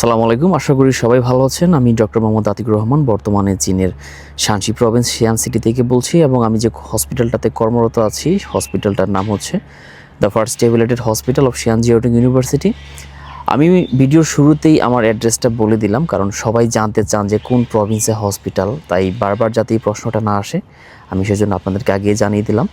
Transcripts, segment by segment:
সালাম আলাইকুম। আশা করি সবাই ভালো আছেন। আমি ডক্টর মোহাম্মদ আতিকুর রহমান, বর্তমানে চীনের শানসি প্রভিন্স শিয়ান সিটি থেকে বলছি এবং আমি যে হসপিটালটাতে কর্মরত আছি, হসপিটালটার নাম হচ্ছে the first affiliated hospital of Xi'an Jiaotong university. আমি ভিডিওর শুরুতেই আমার অ্যাড্রেসটা বলে দিলাম, কারণ সবাই জানতে চান যে কোন প্রভিন্সে হসপিটাল, তাই বারবার যাতে এই প্রশ্নটা না আসে, আমি সেজন্য আপনাদেরকে আগে জানিয়ে দিলাম।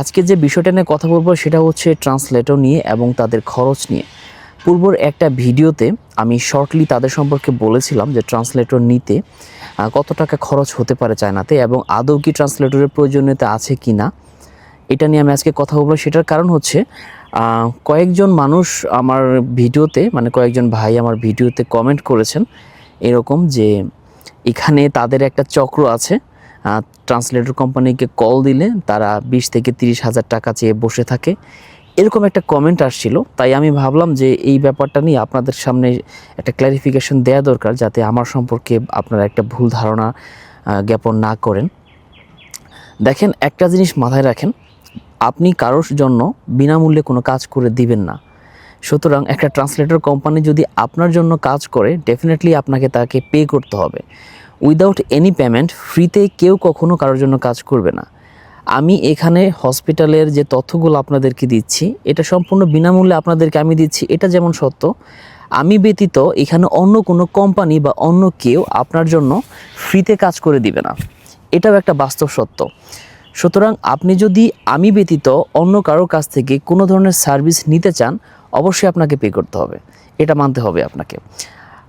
আজকে যে বিষয়টা নিয়ে কথা বলব সেটা হচ্ছে ট্রান্সলেটর নিয়ে এবং তাদের খরচ নিয়ে। পূর্বর একটা ভিডিওতে আমি শর্টলি তাদের সম্পর্কে বলেছিলাম যে ট্রান্সলেটর নিতে কত টাকা খরচ হতে পারে চায়নাতে এবং আদৌ কি ট্রান্সলেটরের প্রয়োজনীয়তা আছে কি না এটা নিয়ে আমি আজকে কথা বলব। সেটার কারণ হচ্ছে কয়েকজন মানুষ আমার ভিডিওতে মানে কয়েকজন ভাই আমার ভিডিওতে কমেন্ট করেছেন এরকম যে এখানে তাদের একটা চক্র আছে ট্রান্সলেটর কোম্পানিকে কল দিলে তারা বিশ থেকে তিরিশ হাজার টাকা চেয়ে বসে থাকে। এরকম একটা কমেন্ট আসছিল, তাই আমি ভাবলাম যে এই ব্যাপারটা নিয়ে আপনাদের সামনে একটা ক্ল্যারিফিকেশন দেওয়া দরকার যাতে আমার সম্পর্কে আপনারা একটা ভুল ধারণা জ্ঞাপন না করেন। দেখেন, একটা জিনিস মাথায় রাখেন, আপনি কারোর জন্য বিনামূল্যে কোনো কাজ করে দিবেন না। সুতরাং একটা ট্রান্সলেটর কোম্পানি যদি আপনার জন্য কাজ করে ডেফিনেটলি আপনাকে তাকে পে করতে হবে। উইদাউট এনি পেমেন্ট ফ্রিতে কেউ কখনো কারোর জন্য কাজ করবে না। আমি এখানে হসপিটালের যে তথ্যগুলো আপনাদেরকে দিচ্ছি, এটা সম্পূর্ণ বিনামূল্যে আপনাদেরকে আমি দিচ্ছি। এটা যেমন সত্য, আমি ব্যতীত এখানে অন্য কোনো কোম্পানি বা অন্য কেউ আপনার জন্য ফ্রিতে কাজ করে দিবে না। এটাও একটা বাস্তব সত্য। সুতরাং আপনি যদি আমি ব্যতীত অন্য কারোর কাছ থেকে কোনো ধরনের সার্ভিস নিতে চান, অবশ্যই আপনাকে পে করতে হবে। এটা মানতে হবে আপনাকে।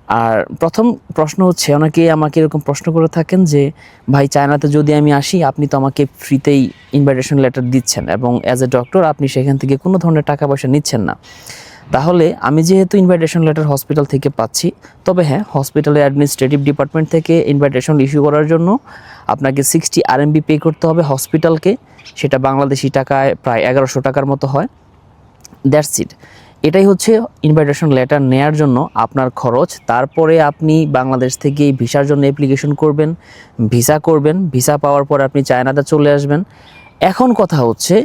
আর প্রথম প্রশ্ন হচ্ছে, অনেকে আমাকে এরকম প্রশ্ন করে থাকেন যে, ভাই, চায়নাতে যদি আমি আসি, আপনি তো আমাকে ফ্রিতেই ইনভাইটেশন লেটার দিচ্ছেন এবং অ্যাজ এ ডক্টর আপনি সেখান থেকে কোনো ধরনের টাকা পয়সা নিচ্ছেন না। তাহলে আমি যেহেতু ইনভাইটেশন লেটার হসপিটাল থেকে পাচ্ছি, তবে হ্যাঁ হসপিটালের অ্যাডমিনিস্ট্রেটিভ ডিপার্টমেন্ট থেকে ইনভাইটেশন ইস্যু করার জন্য আপনাকে সিক্সটি আর আরএমবি পে করতে হবে হসপিটালকে সেটা বাংলাদেশি টাকায় প্রায় এগারোশো টাকার মতো হয়। দ্যাটস ইট এটাই হচ্ছে ইনভাইটেশন লেটার নেয়ার জন্য আপনার খরচ। তারপরে আপনি বাংলাদেশ থেকে ভিসার জন্য অ্যাপ্লিকেশন করবেন, ভিসা করবেন, ভিসা পাওয়ার পর আপনি চায়নাতে চলে আসবেন। এখন কথা হচ্ছে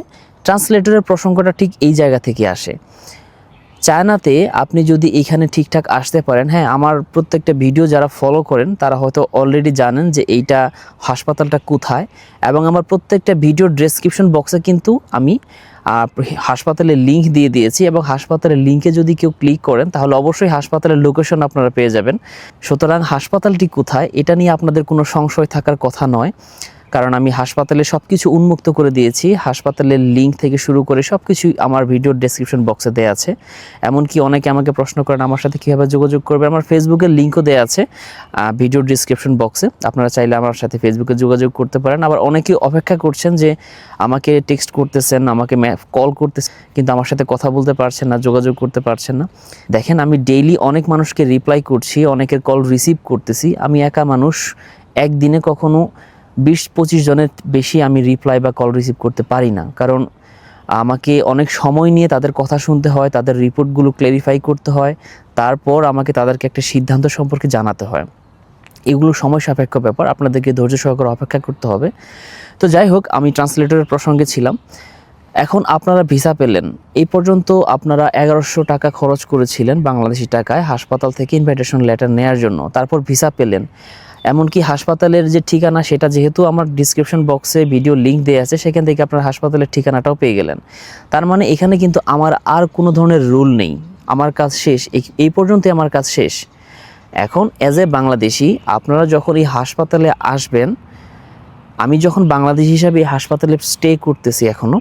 ট্রান্সলেটরের প্রসঙ্গটা ঠিক এই জায়গা থেকে আসে। চায়নাতে আপনি যদি এখানে ঠিকঠাক আসতে পারেন হ্যাঁ আমার প্রত্যেকটা ভিডিও যারা ফলো করেন, তারা হয়তো অলরেডি জানেন যে এইটা হাসপাতালটা কোথায়। এবং আমার প্রত্যেকটা ভিডিও ডেসক্রিপশন বক্সে কিন্তু আমি হাসপাতালের লিঙ্ক দিয়ে দিয়েছি এবং হাসপাতালের লিঙ্কে যদি কেউ ক্লিক করেন, তাহলে অবশ্যই হাসপাতালের লোকেশন আপনারা পেয়ে যাবেন। সুতরাং হাসপাতালটি কোথায়, এটা নিয়ে আপনাদের কোনো সংশয় থাকার কথা নয়। কারণ আমি হাসপাতালে সব কিছু উন্মুক্ত করে দিয়েছি। হাসপাতালের লিঙ্ক থেকে শুরু করে সব কিছুই আমার ভিডিওর ডেসক্রিপশন বক্সে দেওয়া আছে। এমনকি অনেকে আমাকে প্রশ্ন করেন, আমার সাথে কীভাবে যোগাযোগ করবে? আমার ফেসবুকের লিঙ্কও দেওয়া আছে ভিডিওর ডিসক্রিপশন বক্সে আপনারা চাইলে আমার সাথে ফেসবুকে যোগাযোগ করতে পারেন। আবার অনেকেই অপেক্ষা করছেন যে আমাকে টেক্সট করতেছেন, আমাকে কল করতেছেন, কিন্তু আমার সাথে কথা বলতে পারছেন না, যোগাযোগ করতে পারছেন না। দেখেন, আমি ডেইলি অনেক মানুষকে রিপ্লাই করছি, অনেকের কল রিসিভ করতেছি। আমি একা মানুষ, একদিনে কখনো বিশ পঁচিশ জনের বেশি আমি রিপ্লাই বা কল রিসিভ করতে পারি না। কারণ আমাকে অনেক সময় নিয়ে তাদের কথা শুনতে হয়, তাদের রিপোর্টগুলো ক্লেরিফাই করতে হয়, তারপর আমাকে তাদেরকে একটা সিদ্ধান্ত সম্পর্কে জানাতে হয়। এগুলো সময় সাপেক্ষ ব্যাপার, আপনাদেরকে ধৈর্য সহকারে অপেক্ষা করতে হবে। তো যাই হোক, আমি ট্রান্সলেটরের প্রসঙ্গে ছিলাম। এখন আপনারা ভিসা পেলেন। এই পর্যন্ত আপনারা এগারোশো টাকা খরচ করেছিলেন বাংলাদেশি টাকায় হাসপাতাল থেকে ইনভাইটেশন লেটার নেয়ার জন্য। তারপর ভিসা পেলেন। এমনকি হাসপাতালের যে ঠিকানা, সেটা যেহেতু আমার ডিসক্রিপশন বক্সে ভিডিও লিঙ্ক দেওয়া আছে, সেখান থেকে আপনার হাসপাতালের ঠিকানাটাও পেয়ে গেলেন। তার মানে এখানে কিন্তু আমার আর কোনো ধরনের রুল নেই। আমার কাজ শেষ। এই- পর্যন্তই আমার কাজ শেষ। এখন অ্যাজ এ বাংলাদেশি, আপনারা যখন এই হাসপাতালে আসবেন, আমি যখন বাংলাদেশ হিসাবে এই হাসপাতালে স্টে করতেছি এখনও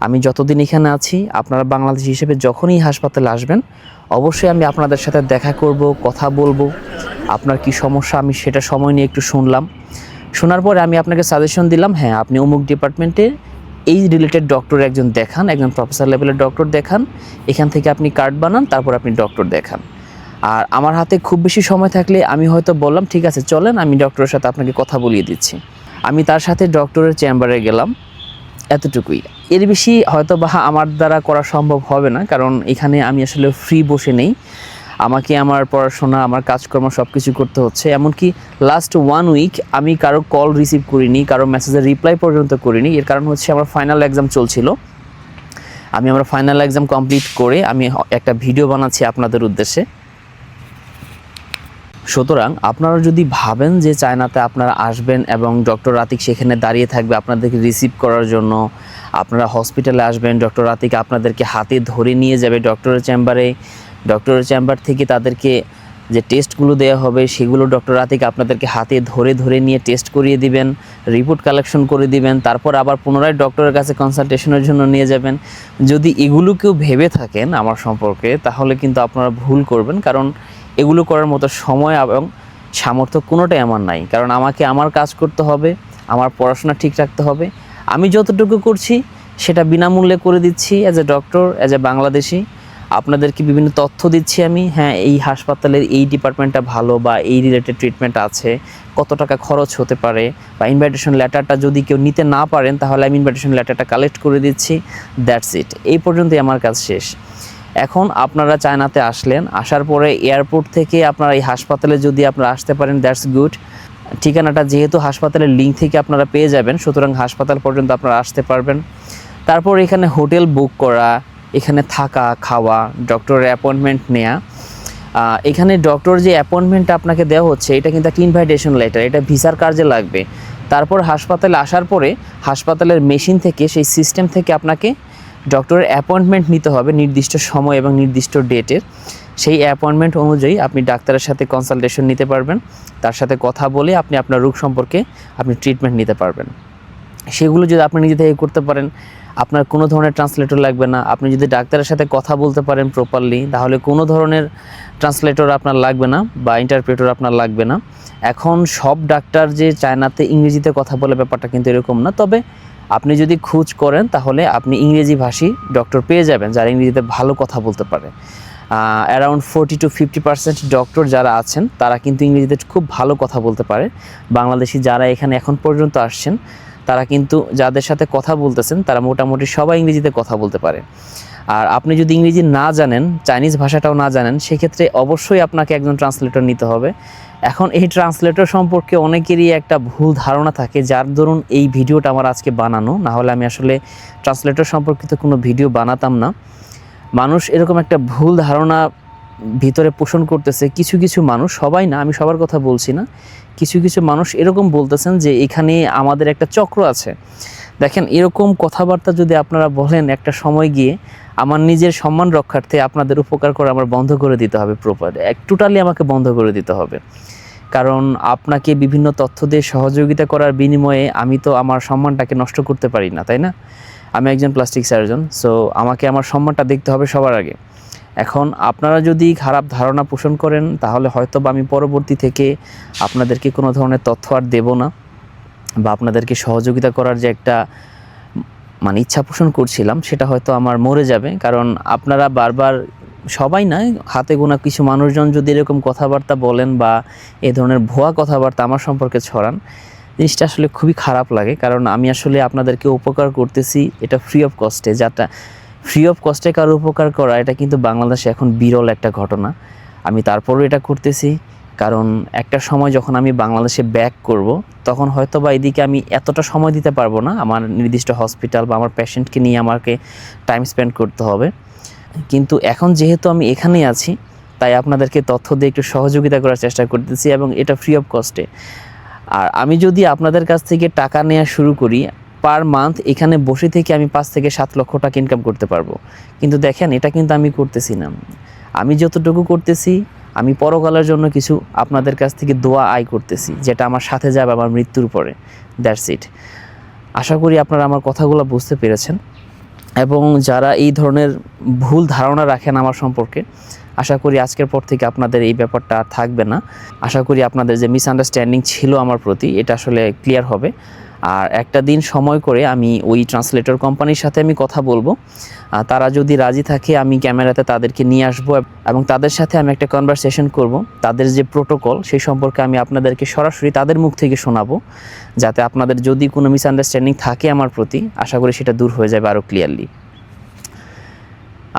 আমি যতদিন এখানে আছি, আপনারা বাংলাদেশ হিসেবে যখনই হাসপাতালে আসবেন, অবশ্যই আমি আপনাদের সাথে দেখা করব, কথা বলব। আপনার কি সমস্যা, আমি সেটা সময় নিয়ে একটু শুনলাম। শোনার পরে আমি আপনাকে সাজেশন দিলাম হ্যাঁ আপনি অমুক ডিপার্টমেন্টে এই রিলেটেড ডক্টর একজন দেখান, একজন প্রফেসর লেভেলের ডক্টর দেখান, এখান থেকে আপনি কার্ড বানান, তারপর আপনি ডক্টর দেখান। আর আমার হাতে খুব বেশি সময় থাকলে আমি হয়তো বললাম, ঠিক আছে, চলেন, আমি ডক্টরের সাথে আপনাকে কথা বলিয়ে দিচ্ছি। আমি তার সাথে ডক্টরের চেম্বারে গেলাম, এতটুকুই। এর বেশি হয়তো বা আমার দ্বারা করা সম্ভব হবে না, কারণ এখানে আমি আসলে ফ্রি বসে নেই। আমাকে আমার পড়াশোনা, আমার কাজকর্ম সব কিছু করতে হচ্ছে। এমনকি লাস্ট ওয়ান উইক আমি কারও কল রিসিভ করিনি, কারও মেসেজের রিপ্লাই পর্যন্ত করিনি। এর কারণ হচ্ছে আমার ফাইনাল এক্সাম চলছিল। আমি আমার ফাইনাল এক্সাম কমপ্লিট করে আমি একটা ভিডিও বানাচ্ছি আপনাদের উদ্দেশ্যে। সুতরাং আপনারা যদি ভাবেন যে চায়নাতে আপনারা আসবেন এবং ডক্টর রাতিক সেখানে দাঁড়িয়ে থাকবে আপনাদেরকে রিসিভ করার জন্য, আপনারা হসপিটালে আসবেন, ডক্টর রাতিক আপনাদেরকে হাতে ধরে নিয়ে যাবে ডক্টরের চেম্বারে ডক্টরের চেম্বার থেকে তাদেরকে যে টেস্টগুলো দেওয়া হবে, সেগুলো ডক্টর রাতিক আপনাদেরকে হাতে ধরে ধরে নিয়ে টেস্ট করিয়ে দিবেন রিপোর্ট কালেকশন করে দিবেন, তারপর আবার পুনরায় ডক্টরের কাছে কনসালটেশনের জন্য নিয়ে যাবেন। যদি এগুলো কেউ ভেবে থাকেন আমার সম্পর্কে, তাহলে কিন্তু আপনারা ভুল করবেন, কারণ এগুলো করার মতো সময় এবং সামর্থ্য কোনোটাই আমার নাই। কারণ আমাকে আমার কাজ করতে হবে, আমার পড়াশোনা ঠিক রাখতে হবে। আমি যতটুকু করছি, সেটা বিনামূল্যে করে দিচ্ছি as a doctor as a Bangladeshi. আপনাদেরকে বিভিন্ন তথ্য দিচ্ছি আমি হ্যাঁ এই হাসপাতালের এই ডিপার্টমেন্টটা ভালো বা এই রিলেটেড ট্রিটমেন্ট আছে, কত টাকা খরচ হতে পারে, বা ইনভাইটেশন লেটারটা যদি কেউ নিতে না পারেন, তাহলে আমি ইনভাইটেশন লেটারটা কালেক্ট করে দিচ্ছি দ্যাটস ইট এই পর্যন্তই আমার কাজ শেষ। এখন আপনারা চায়নাতে আসলেন, আসার পরে এয়ারপোর্ট থেকে আপনারা এই হাসপাতালে যদি আপনারা আসতে পারেন, দ্যাটস গুড। ঠিকানাটা যেহেতু হাসপাতালের লিঙ্ক থেকে আপনারা পেয়ে যাবেন, সুতরাং হাসপাতাল পর্যন্ত আপনারা আসতে পারবেন। তারপর এখানে হোটেল বুক করা, এখানে থাকা, খাওয়া, ডক্টরের অ্যাপয়েন্টমেন্ট নেওয়া এখানে ডক্টর যে অ্যাপয়েন্টমেন্টটা আপনাকে দেওয়া হচ্ছে, এটা কিন্তু একটা ইনভাইটেশন লেটার এটা ভিসার কার্যে লাগবে। তারপর হাসপাতালে আসার পরে হাসপাতালের মেশিন থেকে, সেই সিস্টেম থেকে আপনাকে ডক্টরের অ্যাপয়েন্টমেন্ট নিতে হবে নির্দিষ্ট সময় এবং নির্দিষ্ট ডেটের সেই অ্যাপয়েন্টমেন্ট অনুযায়ী আপনি ডাক্তারের সাথে কনসালটেশন নিতে পারবেন। তার সাথে কথা বলে আপনি আপনার রোগ সম্পর্কে আপনি ট্রিটমেন্ট নিতে পারবেন। সেগুলো যদি আপনি নিজে থেকে করতে পারেন, আপনার কোনো ধরনের ট্রান্সলেটর লাগবে না। আপনি যদি ডাক্তারের সাথে কথা বলতে পারেন প্রপারলি তাহলে কোনো ধরনের ট্রান্সলেটর আপনার লাগবে না বা ইন্টারপ্রেটর আপনার লাগবে না। এখন সব ডাক্তার যে চায়নাতে ইংরেজিতে কথা বলে ব্যাপারটা কিন্তু এরকম না। তবে আপনি যদি খোঁজ করেন, তাহলে আপনি ইংরেজি ভাষী ডক্টর পেয়ে যাবেন, যারা ইংরেজিতে ভালো কথা বলতে পারে। Around forty to fifty percent doctor যারা আছেন, তারা কিন্তু ইংরেজিতে খুব ভালো কথা বলতে পারে। বাংলাদেশি যারা এখানে এখন পর্যন্ত আসছেন, তারা কিন্তু যাদের সাথে কথা বলতেছেন, তারা মোটামুটি সবাই ইংরেজিতে কথা বলতে পারে। আর আপনি যদি ইংরেজি না জানেন, চাইনিজ ভাষাটাও না জানেন, সেক্ষেত্রে অবশ্যই আপনাকে একজন ট্রান্সলেটর নিতে হবে। এখন এই ট্রান্সলেটর সম্পর্কে অনেকেরই একটা ভুল ধারণা থাকে, যার দরুন এই ভিডিওটা আমার আজকে বানানো। না হলে আমি আসলে ট্রান্সলেটর সম্পর্কিত কোনো ভিডিও বানাতাম না। মানুষ এরকম একটা ভুল ধারণা ভিতরে পোষণ করতেছে, কিছু কিছু মানুষ, সবাই না, আমি সবার কথা বলছি না, কিছু কিছু মানুষ এরকম বলতেছেন যে এখানে আমাদের একটা চক্র আছে। দেখেন, এরকম কথাবার্তা যদি আপনারা বলেন একটা সময় গিয়ে আমার নিজের সম্মান রক্ষার্থে আপনাদের উপকার করে আমার বন্ধ করে দিতে হবে প্রপার এক টোটালি আমাকে বন্ধ করে দিতে হবে। কারণ আপনাকে বিভিন্ন তথ্য দিয়ে সহযোগিতা করার বিনিময়ে আমি তো আমার সম্মানটাকে নষ্ট করতে পারি না, তাই না? আমি একজন প্লাস্টিক সার্জন সো আমাকে আমার সম্মানটা দেখতে হবে সবার আগে। এখন আপনারা যদি খারাপ ধারণা পোষণ করেন, তাহলে হয়তো বা আমি পরবর্তী থেকে আপনাদেরকে কোনো ধরনের তথ্য আর দেব না, বা আপনাদেরকে সহযোগিতা করার যে একটা মানে ইচ্ছা পোষণ করছিলাম, সেটা হয়তো আমার মরে যাবে। কারণ আপনারা বারবার, সবাই না, হাতে গোনা কিছু মানুষজন যদি এরকম কথাবার্তা বলেন বা এ ধরনের ভুয়া কথাবার্তা আমার সম্পর্কে ছড়ান, জিনিসটা আসলে খুবই খারাপ লাগে। কারণ আমি আসলে আপনাদেরকে উপকার করতেছি, এটা ফ্রি অফ কস্টে যাটা ফ্রি অফ কস্টে কারও উপকার করা, এটা কিন্তু বাংলাদেশে এখন বিরল একটা ঘটনা। আমি তারপরও এটা করতেছি। কারণ একটা সময় যখন আমি বাংলাদেশে ব্যাক করব, তখন হয়তো বা এদিকে আমি এতটা সময় দিতে পারব না আমার নির্দিষ্ট হসপিটাল বা আমার পেশেন্টকে নিয়ে আমাকে টাইম স্পেন্ড করতে হবে। কিন্তু এখন যেহেতু আমি এখানেই আছি, তাই আপনাদেরকে তথ্য দিয়ে একটু সহযোগিতা করার চেষ্টা করতেছি এবং এটা ফ্রি অফ কস্টে আর আমি যদি আপনাদের কাছ থেকে টাকা নেওয়া শুরু করি পার মান্থ এখানে বসে থেকে আমি পাঁচ থেকে সাত লক্ষ টাকা ইনকাম করতে পারব। কিন্তু দেখেন, এটা কিন্তু আমি করতেছি না। আমি যতটুকু করতেছি আমি পরকালের জন্য কিছু আপনাদের কাছ থেকে দোয়া আয় করতেছি, যেটা আমার সাথে যাবে আমার মৃত্যুর পরে। দ্যাটস ইট আশা করি আপনারা আমার কথাগুলো বুঝতে পেরেছেন এবং যারা এই ধরনের ভুল ধারণা রাখেন আমার সম্পর্কে, আশা করি আজকের পর থেকে আপনাদের এই ব্যাপারটা থাকবে না। আশা করি আপনাদের যে মিসআন্ডারস্ট্যান্ডিং ছিল আমার প্রতি, এটা আসলে ক্লিয়ার হবে। আর একটা দিন সময় করে আমি ওই ট্রান্সলেটর কোম্পানির সাথে আমি কথা বলব। তারা যদি রাজি থাকে, আমি ক্যামেরাতে তাদেরকে নিয়ে আসব এবং তাদের সাথে আমি একটা কনভারসেশন করব। তাদের যে প্রোটোকল সেই সম্পর্কে আমি আপনাদেরকে সরাসরি তাদের মুখ থেকে শোনাবো, যাতে আপনাদের যদি কোনো মিসআন্ডারস্ট্যান্ডিং থাকে আমার প্রতি, আশা করি সেটা দূর হয়ে যাবে আরও ক্লিয়ারলি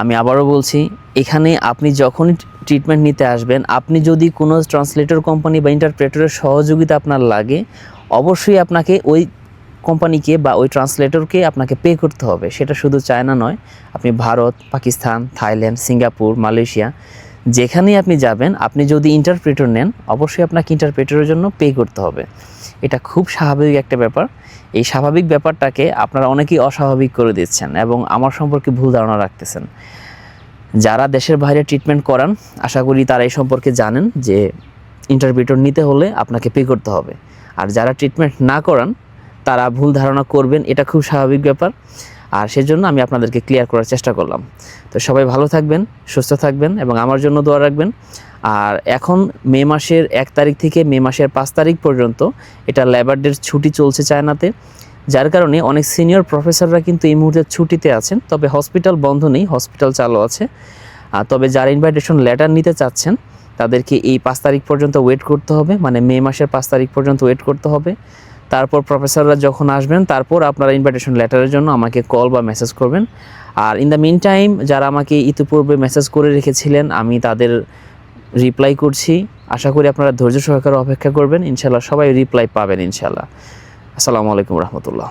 আমি আবারও বলছি, এখানে আপনি যখনই ট্রিটমেন্ট নিতে আসবেন, আপনি যদি কোনো ট্রান্সলেটর কোম্পানি বা ইন্টারপ্রেটরের সহযোগিতা আপনার লাগে অবশ্যই আপনাকে ওই কোম্পানিকে বা ওই ট্রান্সলেটরকে আপনাকে পে করতে হবে। সেটা শুধু চায়না নয়, আপনি Bharat, Pakistan, Thailand, Singapore, Malaysia, যেখানেই আপনি যাবেন, আপনি যদি ইন্টারপ্রেটর নেন, অবশ্যই আপনাকে ইন্টারপ্রেটরের জন্য পে করতে হবে। এটা খুব স্বাভাবিক একটা ব্যাপার। এই স্বাভাবিক ব্যাপারটাকে আপনারা অনেকেই অস্বাভাবিক করে দিচ্ছেন এবং আমার সম্পর্কে ভুল ধারণা রাখতেছেন। যারা দেশের বাইরে ট্রিটমেন্ট করান, আশা করি তারা এই সম্পর্কে জানেন যে ইন্টারপ্রিটর নিতে হলে আপনাকে পে করতে হবে। আর যারা ট্রিটমেন্ট না করান, তারা ভুল ধারণা করবেন, এটা খুব স্বাভাবিক ব্যাপার। আর সেজন্য আমি আপনাদেরকে ক্লিয়ার করার চেষ্টা করলাম। তো সবাই ভালো থাকবেন, সুস্থ থাকবেন এবং আমার জন্য দোয়া রাখবেন। আর এখন মে মাসের এক তারিখ থেকে মে মাসের পাঁচ তারিখ পর্যন্ত এটা লেবার ডের ছুটি চলছে চায়নাতে, যার কারণে অনেক সিনিয়র প্রফেসররা কিন্তু এই মুহূর্তে ছুটিতে আছেন, তবে হসপিটাল বন্ধ নেই হসপিটাল চালু আছে। তবে যারা ইনভাইটেশন লেটার নিতে চাচ্ছেন তাদেরকে এই পাঁচ তারিখ পর্যন্ত ওয়েট করতে হবে মানে মে মাসের পাঁচ তারিখ পর্যন্ত ওয়েট করতে হবে। তারপর প্রফেসররা যখন আসবেন, তারপর আপনারা ইনভাইটেশন লেটারের জন্য আমাকে কল বা মেসেজ করবেন। আর ইন দ্য মিন টাইম যারা আমাকে ইতিপূর্বে মেসেজ করে রেখেছিলেন, আমি তাদের রিপ্লাই করছি। আশা করি আপনারা ধৈর্য সহকারে অপেক্ষা করবেন। ইনশাল্লাহ সবাই রিপ্লাই পাবেন ইনশাল্লাহ আসসালামু আলাইকুম রহমতুল্লাহ।